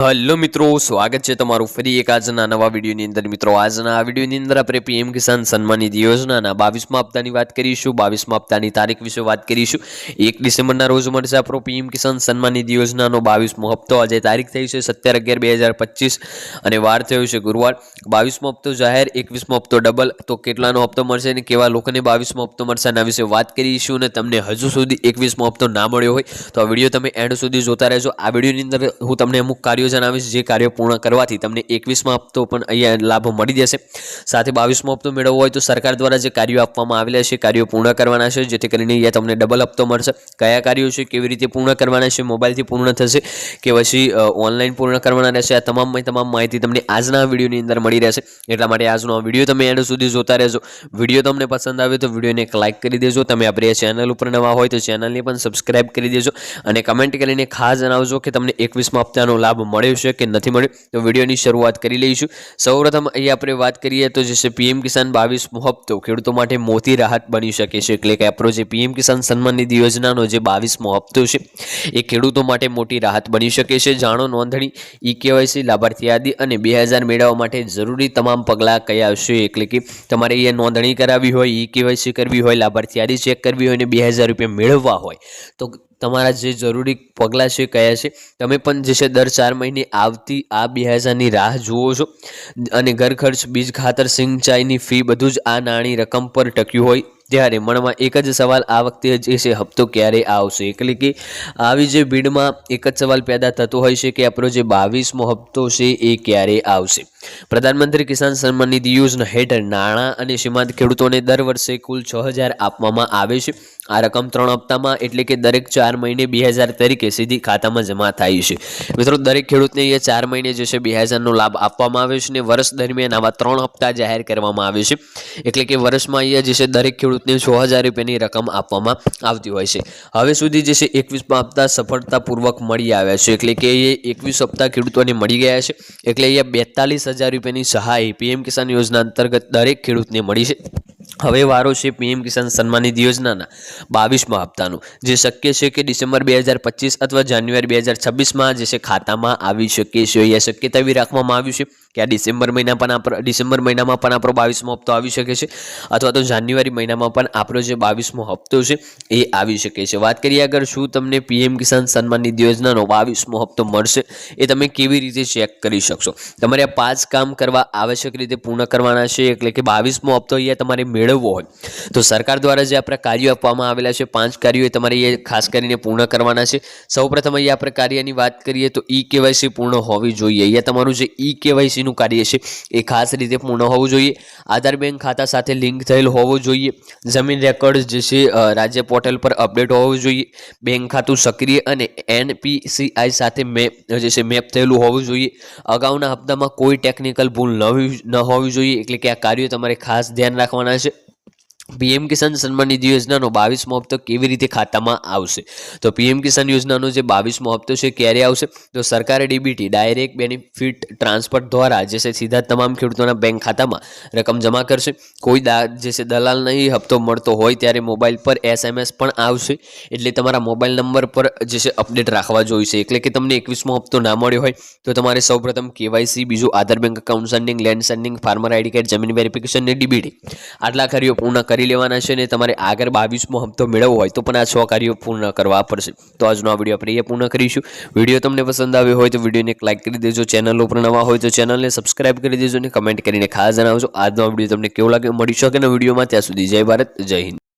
Hello મિત્રો, સ્વાગત છે તમારું ફરી એક આજના નવા વિડીયોની અંદર. મિત્રો, આજના આ વિડીયોની અંદર આપણે પીએમ કિસાન સન્માન નિધિ યોજનાના બાવીસમા હપ્તાની વાત કરીશું. બાવીસમા હપ્તાની તારીખ વિશે વાત કરીશું. એક ડિસેમ્બરના રોજ મળશે આપણો પીએમ કિસાન સન્માન નિધિ યોજનાનો બાવીસમો હપ્તો. આજે તારીખ થઈ છે સત્તર અગિયાર બે હજાર પચીસ અને વાર થયો છે ગુરુવાર. બાવીસમો હપ્તો જાહેર, એકવીસમો હપ્તો ડબલ. તો કેટલાનો હપ્તો મળશે અને કેવા લોકોને બાવીસમો હપ્તો મળશે એના વિશે વાત કરીશું અને તમને હજુ સુધી એકવીસમો હપ્તો ના મળ્યો હોય તો આ વીડિયો તમે એન્ડ સુધી જોતા રહેજો. આ વિડીયોની અંદર હું તમને અમુક કાર્યો જણાવીશ જે કાર્યો પૂર્ણ કરવાથી તમને એકવીસમાં હપ્તો પણ અહીંયા લાભ મળી જશે. સાથે બાવીસમો હપ્તો મેળવવો હોય તો સરકાર દ્વારા જે કાર્યો આપવામાં આવેલા છે, કાર્યો પૂર્ણ કરવાના છે, જેથી કરીને અહીંયા તમને ડબલ હપ્તો મળશે. કયા કાર્યો છે, કેવી રીતે પૂર્ણ કરવાના છે, મોબાઈલથી પૂર્ણ થશે કે પછી ઓનલાઈન પૂર્ણ કરવાના રહેશે, આ તમામ તમામ માહિતી તમને આજના વિડીયોની અંદર મળી રહેશે. એટલા માટે આજનો આ વીડિયો તમે એન્ડ સુધી જોતા રહેજો. વીડિયો તમને પસંદ આવે તો વિડીયોને એક લાઇક કરી દેજો. તમે આપણી ચેનલ ઉપર નવા હોય તો ચેનલને પણ સબસ્ક્રાઈબ કરી દેજો અને કમેન્ટ કરીને ખાસ જણાવજો કે તમને એકવીસમાં હપ્તાનો લાભ મળ્યો છે કે નથી મળ્યું, તો વિડીયોની શરૂઆત કરી લઈશું. સૌપ્રથમ અહીં આપણે વાત કરીએ તો જે છે પીએમ કિસાન બાવીસમો હપ્તો ખેડૂતો માટે મોટી રાહત બની શકે છે. એટલે કે આપણો જે પીએમ કિસાન સન્માન નિધિ યોજનાનો જે બાવીસમો હપ્તો છે, એ ખેડૂતો માટે મોટી રાહત બની શકે છે. જાણો નોંધણી, ઈ કેવાયસી, લાભાર્થી યાદી અને બે હજાર મેળવવા માટે જરૂરી તમામ પગલાં કયા છે? એટલે કે તમારે એ નોંધણી કરાવવી હોય, ઈ કેવાયસી કરવી હોય, લાભાર્થી યાદી ચેક કરવી હોય અને બે હજાર રૂપિયા મેળવવા હોય. તો તમારા જે જરૂરી પગલાં છે કયા છે? તમે પણ જે છે દર ચાર મહિને આવતી આ બે હજારની રાહ જુઓ છો. અને ઘર ખર્ચ, બીજ ખાતર સિંચાઈની ફી બધું જ આ નાની રકમ પર ટક્યું હોય. ત્યારે મનમાં એક જ સવાલ આ વખતે જે છે, હપ્તો ક્યારે આવશે? એટલે કે આવી જે ભીડમાં એક જ સવાલ પેદા થતો હોય છે કે આપણો જે બાવીસમો હપ્તો છે એ ક્યારે આવશે? પ્રધાનમંત્રી કિસાન સન્માન નિધિ યોજના હેઠળ નાણાં અને સીમાંત ખેડૂતોને દર વર્ષે કુલ છ હજાર આપવામાં આવે છે. આ રકમ ત્રણ હપ્તામાં એટલે કે દરેક ચાર મહિને બે હજાર તરીકે સીધી ખાતામાં જમા થાય છે. મિત્રો, દરેક ખેડૂતને અહીંયા ચાર મહિને જે છે બે હજારનો લાભ આપવામાં આવે છે અને વર્ષ દરમિયાન આવા ત્રણ હપ્તા જાહેર કરવામાં આવે છે. એટલે કે વર્ષમાં અહીંયા જે છે દરેક ખેડૂતને છ હજાર રૂપિયાની રકમ આપવામાં આવતી હોય છે. હવે સુધી જે છે એકવીસમાં હપ્તા સફળતાપૂર્વક મળી આવ્યા છે. એટલે કે એ એકવીસ હપ્તા ખેડૂતોને મળી ગયા છે. એટલે અહીંયા બેતાલીસ હજાર રૂપિયાની સહાય પીએમ કિસાન યોજના અંતર્ગત દરેક ખેડૂતને મળી છે. હવે વારો છે પીએમ કિસાન સન્માન યોજનાના બાવીસમાં હપ્તાનું. જે શક્ય છે કે ડિસેમ્બર બે હજાર પચીસ અથવા જાન્યુઆરી બે હજાર છવ્વીસમાં જે છે ખાતામાં આવી શકે છે. અહીંયા શક્યતા એવી રાખવામાં આવ્યું છે કે આ ડિસેમ્બર મહિના પણ આપણો ડિસેમ્બર મહિનામાં પણ આપણો બાવીસમો હપ્તો આવી શકે છે અથવા તો જાન્યુઆરી મહિનામાં પણ આપણો જે બાવીસમો હપ્તો છે એ આવી શકે છે. વાત કરીએ આગળ શું તમને પીએમ કિસાન સન્માન યોજનાનો બાવીસમો હપ્તો મળશે એ તમે કેવી રીતે ચેક કરી શકશો? તમારે આ પાંચ કામ કરવા આવશ્યક રીતે પૂર્ણ કરવાના છે એટલે કે બાવીસમો હપ્તો અહીંયા તમારે મેળવવો હોય. તો સરકાર દ્વારા જે આપણે કાર્યો આપવામાં આવેલા છે, પાંચ કાર્યો એ તમારે એ ખાસ કરીને પૂર્ણ કરવાના છે. સૌપ્રથમ અહીંયા આપણે કાર્યની વાત કરીએ તો ઈ કેવાયસી પૂર્ણ હોવી જોઈએ. અહીંયા તમારું જે ઈ કેવાયસીનું કાર્ય છે, એ ખાસ રીતે પૂર્ણ હોવું જોઈએ. આધાર બેંક ખાતા સાથે લિંક થયેલ હોવું જોઈએ. જમીન રેકોર્ડ જે છે રાજ્ય પોર્ટલ પર અપડેટ હોવું જોઈએ. બેંક ખાતું સક્રિય અને એનપીસીઆઈ સાથે મેપ, જે છે, મેપ થયેલું હોવું જોઈએ. અગાઉના હપ્તામાં કોઈ ટેકનિકલ ભૂલ ન ન હોવી જોઈએ. એટલે કે આ કાર્યો તમારે ખાસ ધ્યાન રાખવાના છે. પીએમ કિસાન સન્માન નિધિ યોજનાનો બાવીસમો હપ્તો કેવી રીતે ખાતામાં આવશે? તો પીએમ કિસાન યોજનાનો જે બાવીસમો હપ્તો છે ક્યારે આવશે? તો સરકારે ડીબીટી, ડાયરેક્ટ બેનિફિટ ટ્રાન્સફર દ્વારા જે છે સીધા તમામ ખેડૂતોના બેંક ખાતામાં રકમ જમા કરશે. કોઈ જે છે દલાલ નહીં હપ્તો મળતો હોય ત્યારે મોબાઈલ પર એસએમએસ પણ આવશે. એટલે તમારા મોબાઈલ નંબર પર જે છે અપડેટ રાખવા જોઈશે એટલે કે તમને એકવીસમો હપ્તો ના મળ્યો હોય તો તમારે સૌપ્રથમ કેવાયસી, બીજું Aadhaar bank account sending, land sending, farmer ID card, જમીન વેરિફિકેશન ને ડીબીટી. આટલા કાર્યો પૂર્ણ કરી લેવાના છે ને તમારે આગળ બાવીસમો હપ્તો મેળવવો હોય તો પણ આ છ કાર્યો પૂર્ણ કરવા પડશે. તો આજનો આ વીડિયો આપણે એ પૂર્ણ કરીશું. વીડિયો તમને પસંદ આવ્યો હોય તો વિડીયોને એક લાઇક કરી દેજો. ચેનલ ઉપર નવા હોય તો ચેનલને સબસ્ક્રાઇબ કરી દેજો અને કમેન્ટ કરીને ખાસ જણાવજો. આજનો આ વીડિયો તમને કેવો લાગે મળી શકે ને વિડીયોમાં. ત્યાં સુધી જય ભારત, જય હિન્દ.